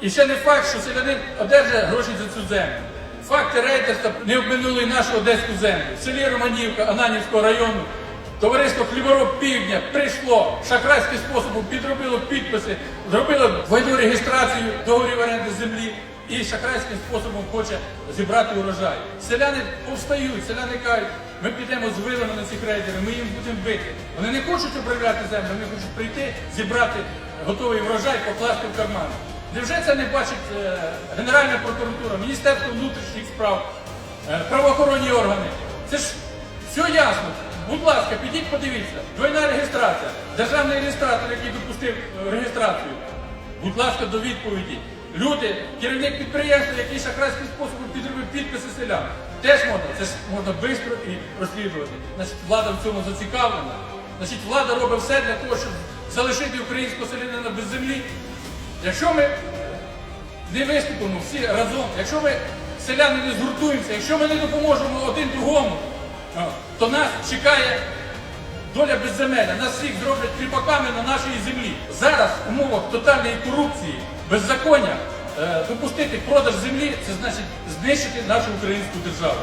І ще не факт, що селянин одержає гроші за цю землю. Факти рейдерства не обминули нашу одеську землю. В селі Романівка Ананівського району товариство Хлібороб Півдня прийшло шахрайським способом, підробило підписи, зробило двойну реєстрацію договорів оренди землі і шахрайським способом хоче зібрати урожай. Селяни повстають, селяни кажуть, ми підемо з вилами на цих рейдерів, ми їм будемо бити. Вони не хочуть управляти землю, вони хочуть прийти, зібрати готовий врожай, покласти в карман. Невже це не бачить е, Генеральна прокуратура, Міністерство внутрішніх справ, е, правоохоронні органи? Це ж все ясно. Будь ласка, підіть подивіться. Двойна реєстрація. Державний реєстратор, який допустив е, реєстрацію. Будь ласка, до відповіді. Люди, керівник підприємства, який шахрайським способом підробив підписи селян. Теж можна, це ж можна швидко і розслідувати. Значить, влада в цьому зацікавлена. Значить, влада робить все для того, щоб залишити українського селянина без землі. Якщо ми не виступимо всі разом, якщо ми селяни не згуртуємося, якщо ми не допоможемо один другому, то нас чекає доля безземелля. Нас всіх зроблять кріпаками на нашій землі. Зараз в умовах тотальної корупції, беззаконня, е, допустити продаж землі, це значить знищити нашу українську державу.